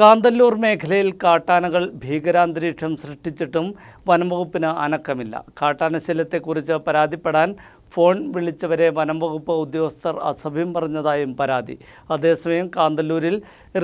കാന്തല്ലൂർ മേഖലയിൽ കാട്ടാനകൾ ഭീകരാന്തരീക്ഷം സൃഷ്ടിച്ചിട്ടും വനംവകുപ്പിന് അനക്കമില്ല. കാട്ടാനശല്യത്തെക്കുറിച്ച് പരാതിപ്പെടാൻ ഫോൺ വിളിച്ചവരെ വനംവകുപ്പ് ഉദ്യോഗസ്ഥർ അസഭ്യം പറഞ്ഞതായും പരാതി. അതേസമയം കാന്തല്ലൂരിൽ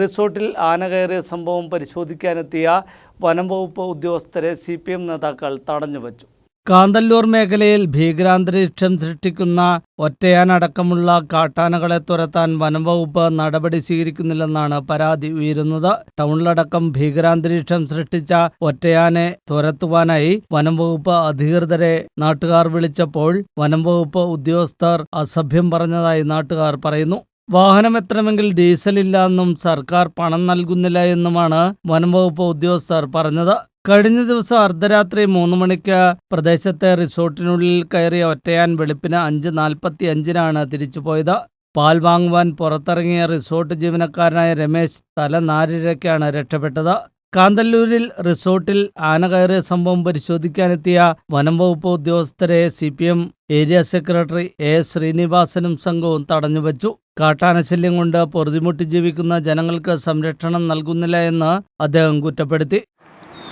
റിസോർട്ടിൽ ആന കയറിയ സംഭവം പരിശോധിക്കാനെത്തിയ വനംവകുപ്പ് ഉദ്യോഗസ്ഥരെ സി നേതാക്കൾ തടഞ്ഞു തടഞ്ഞുവച്ചു. കാന്തല്ലൂർ മേഖലയിൽ ഭീകരാന്തരീക്ഷം സൃഷ്ടിക്കുന്ന ഒറ്റയാനടക്കമുള്ള കാട്ടാനകളെ തുരത്താൻ വനംവകുപ്പ് നടപടി സ്വീകരിക്കുന്നില്ലെന്നാണ് പരാതി ഉയരുന്നത്. ടൗണിലടക്കം ഭീകരാന്തരീക്ഷം സൃഷ്ടിച്ച ഒറ്റയാനെ തുരത്തുവാനായി വനംവകുപ്പ് അധികൃതരെ നാട്ടുകാർ വിളിച്ചപ്പോൾ വനംവകുപ്പ് ഉദ്യോഗസ്ഥർ അസഭ്യം പറഞ്ഞതായി നാട്ടുകാർ പറയുന്നു. വാഹനം എത്രമെങ്കിൽ ഡീസൽ ഇല്ല എന്നും സർക്കാർ പണം നൽകുന്നില്ല എന്നുമാണ് വനംവകുപ്പ് ഉദ്യോഗസ്ഥർ പറഞ്ഞത്. കഴിഞ്ഞ ദിവസം അർദ്ധരാത്രി മൂന്ന് മണിക്ക് പ്രദേശത്തെ റിസോർട്ടിനുള്ളിൽ കയറിയ ഒറ്റയാൻ വെളുപ്പിന് അഞ്ച് നാൽപ്പത്തി അഞ്ചിനാണ് തിരിച്ചുപോയത്. പാൽ വാങ്ങുവാൻ പുറത്തിറങ്ങിയ റിസോർട്ട് ജീവനക്കാരനായ രമേശ് തല തലനാരിഴയ്ക്കാണ് രക്ഷപ്പെട്ടത്. കാന്തല്ലൂരിൽ റിസോർട്ടിൽ ആന കയറിയ സംഭവം പരിശോധിക്കാനെത്തിയ വനം വകുപ്പ് ഉദ്യോഗസ്ഥരെ C P M area secretary A ശ്രീനിവാസനും സംഘവും തടഞ്ഞുവച്ചു കാട്ടാനശല്യം കൊണ്ട് പൊറുതിമുട്ടി ജീവിക്കുന്ന ജനങ്ങൾക്ക് സംരക്ഷണം നൽകുന്നില്ല എന്ന് അദ്ദേഹം കുറ്റപ്പെടുത്തി.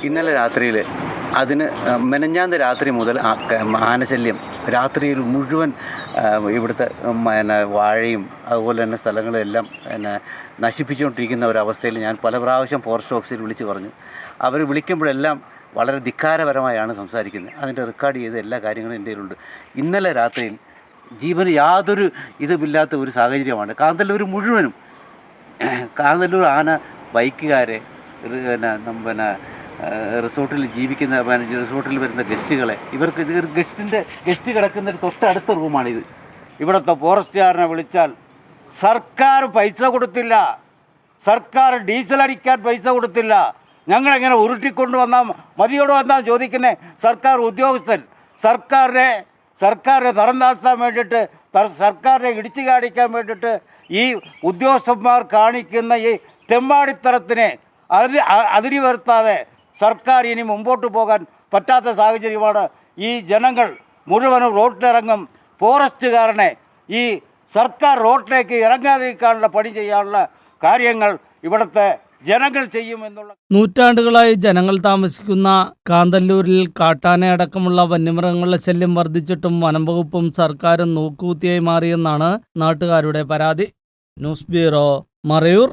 ഇന്നലെ രാത്രിയിൽ അതിന് മെനഞ്ഞാന്ന് രാത്രി മുതൽ ആനശല്യം രാത്രിയിൽ മുഴുവൻ ഇവിടുത്തെ പിന്നെ വാഴയും അതുപോലെ തന്നെ സ്ഥലങ്ങളെല്ലാം പിന്നെ നശിപ്പിച്ചുകൊണ്ടിരിക്കുന്ന ഒരവസ്ഥയിൽ ഞാൻ പല പ്രാവശ്യം ഫോറസ്റ്റ് ഓഫീസിൽ വിളിച്ച് പറഞ്ഞു. അവർ വിളിക്കുമ്പോഴെല്ലാം വളരെ ധിക്കാരപരമായാണ് സംസാരിക്കുന്നത്. അതിന്റെ റെക്കോർഡ് ചെയ്ത എല്ലാ കാര്യങ്ങളും എന്റെ കയ്യിലുണ്ട്. ഇന്നലെ രാത്രിയിൽ ജീവന് യാതൊരു ഇതുമില്ലാത്ത ഒരു സാഹചര്യമാണ്. കാന്തല്ലൂർ മുഴുവനും കാന്തല്ലൂർ ആന ബൈക്കുകാരെ പിന്നെ പിന്നെ റിസോർട്ടിൽ ജീവിക്കുന്ന റിസോർട്ടിൽ വരുന്ന ഗസ്റ്റുകളെ. ഇവർക്ക് ഇത് ഗസ്റ്റിന്റെ ഗസ്റ്റ് കിടക്കുന്ന തൊട്ടടുത്ത റൂമാണിത്. ഇവിടുത്തെ ഫോറസ്റ്റുകാരനെ വിളിച്ചാൽ സർക്കാർ പൈസ കൊടുത്തില്ല. സർക്കാർ ഡീസൽ അടിക്കാൻ പൈസ കൊടുത്തില്ല. ഞങ്ങളെങ്ങനെ ഉരുട്ടിക്കൊണ്ട് വന്നാൽ മതിയോട് വന്നാൽ ചോദിക്കുന്നേ? സർക്കാർ ഉദ്യോഗസ്ഥൻ സർക്കാരിനെ സർക്കാരിനെ തരം താഴ്ത്താൻ വേണ്ടിയിട്ട് സർക്കാരിനെ ഇടിച്ചു കാണിക്കാൻ വേണ്ടിയിട്ട് ഈ ഉദ്യോഗസ്ഥന്മാർ കാണിക്കുന്ന ഈ തെമ്മാടിത്തരത്തിനെ അതിരി അതിരി വരുത്താതെ സർക്കാർ ഇനി മുമ്പോട്ട് പോകാൻ പറ്റാത്ത സാഹചര്യമാണ് ഈ ജനങ്ങൾ മുഴുവനും റോഡിലിറങ്ങും ഫോറസ്റ്റുകാരനെ ഈ സർക്കാർ റോഡിലേക്ക് ഇറങ്ങാതിരിക്കാനുള്ള പണി ചെയ്യാനുള്ള കാര്യങ്ങൾ ഇവിടുത്തെ ജനങ്ങൾ ചെയ്യുമെന്നുള്ള നൂറ്റാണ്ടുകളായി ജനങ്ങൾ താമസിക്കുന്ന കാന്തല്ലൂരിൽ കാട്ടാന അടക്കമുള്ള വന്യമൃഗങ്ങളുടെ ശല്യം വർദ്ധിച്ചിട്ടും വനംവകുപ്പും സർക്കാരും നോക്കുകുത്തിയായി മാറിയെന്നാണ് നാട്ടുകാരുടെ പരാതി. News bureau Marayoor.